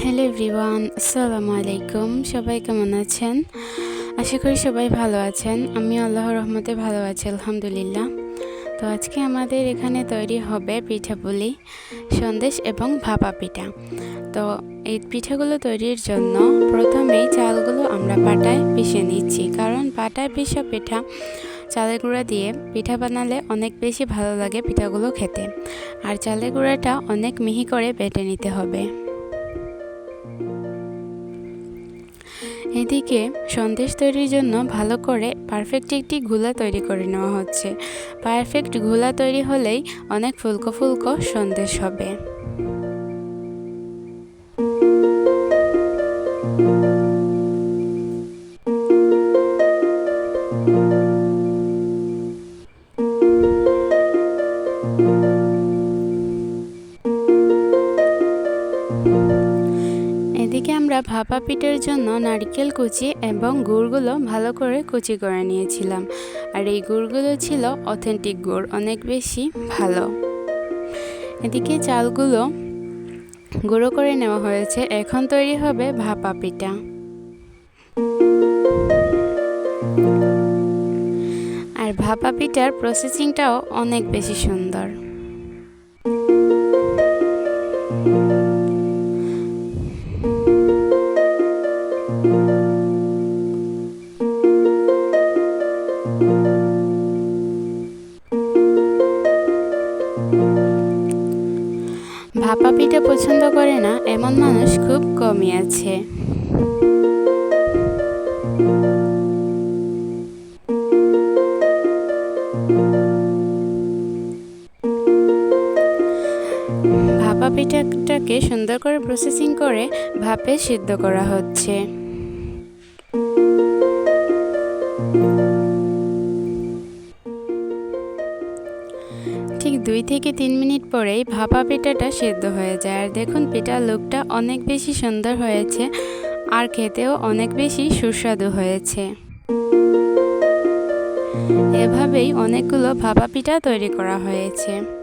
Hello everyone আসসালামু আলাইকুম সবাই কেমন আছেন? আশা করি সবাই ভালো আছেন। আমি আল্লাহর রহমতে ভালো আছি, আলহামদুলিল্লাহ। তো আজকে আমাদের এখানে তৈরি হবে পিঠাপুলি সন্দেশ এবং ভাপা পিঠা। তো এই পিঠাগুলো তৈরির জন্য প্রথমেই চালগুলো আমরা পাটায় পিষে নিচ্ছি। কারণ পাটায় পিষা পিঠা, চালের গুঁড়া দিয়ে পিঠা বানালে অনেক বেশি ভালো লাগে পিঠাগুলো খেতে। আর চালের গুঁড়াটা অনেক মিহি করে বেটে নিতে হবে। এদিকে সন্দেশ তৈরির জন্য ভালো করে পারফেক্ট একটি ঘোলা তৈরি করে নেওয়া হচ্ছে। পারফেক্ট ঘোলা তৈরি হলেই অনেক ফুলকো ফুলকো সন্দেশ হবে। এদিকে আমরা ভাপা পিঠার জন্য নারকেল কুচি এবং গুড়গুলো ভালো করে কুচি করে নিয়েছিলাম। আর এই গুড়গুলো ছিল অথেন্টিক গুড়, অনেক বেশি ভালো। এদিকে চালগুলো গুঁড়ো করে নেওয়া হয়েছে। এখন তৈরি হবে ভাপা পিঠা। আর ভাপা পিঠার প্রসেসিংটাও অনেক বেশি সুন্দর। ভাপা পিঠা পছন্দ করে না, এমন মানুষ খুব কমই আছে। ভাপা পিঠাটাকে সুন্দর করে প্রসেসিং করে ভাপে সিদ্ধ করা হচ্ছে। দুই থেকে তিন মিনিট পরেই ভাপা পিঠাটা সেদ্ধ হয়ে যায়। আর দেখুন, পিঠার লুকটা অনেক বেশি সুন্দর হয়েছে আর খেতেও অনেক বেশি সুস্বাদু হয়েছে। এভাবেই অনেকগুলো ভাপা পিঠা তৈরি করা হয়েছে।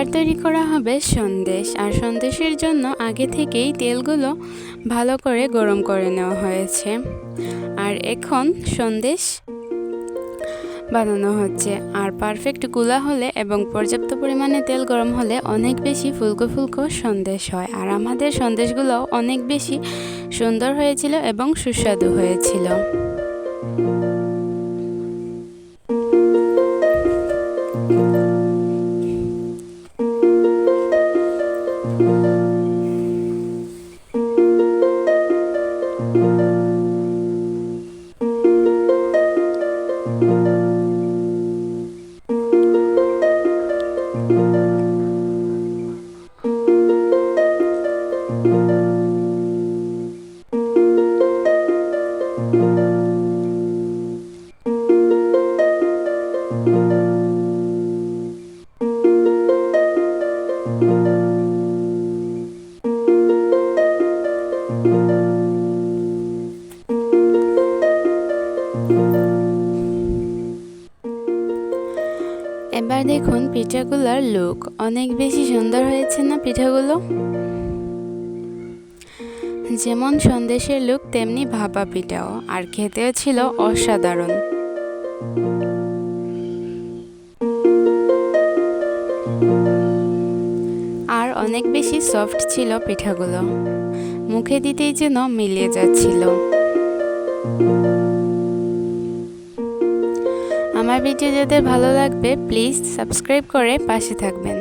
এবার তৈরি করা হবে সন্দেশ। আর সন্দেশের জন্য আগে থেকেই তেলগুলো ভালো করে গরম করে নেওয়া হয়েছে। আর এখন সন্দেশ বানানো হচ্ছে। আর পারফেক্টগুলা হলে এবং পর্যাপ্ত পরিমাণে তেল গরম হলে অনেক বেশি ফুলকো ফুলকো সন্দেশ হয়। আর আমাদের সন্দেশগুলো অনেক বেশি সুন্দর হয়েছিল এবং সুস্বাদু হয়েছিল। এবার দেখুন পিঠাগুলোর লুক অনেক বেশি সুন্দর হয়েছে না পিঠাগুলো? যেমন সন্দেশের লুক তেমনি ভাপা পিঠাও। আর খেতেও ছিল অসাধারণ। আর অনেক বেশি সফট ছিল পিঠাগুলো। মুখে দিতেই যেন মিলিয়ে যাচ্ছিল। ভিডিও যাদের ভালো লাগবে প্লিজ সাবস্ক্রাইব করে পাশে থাকবেন।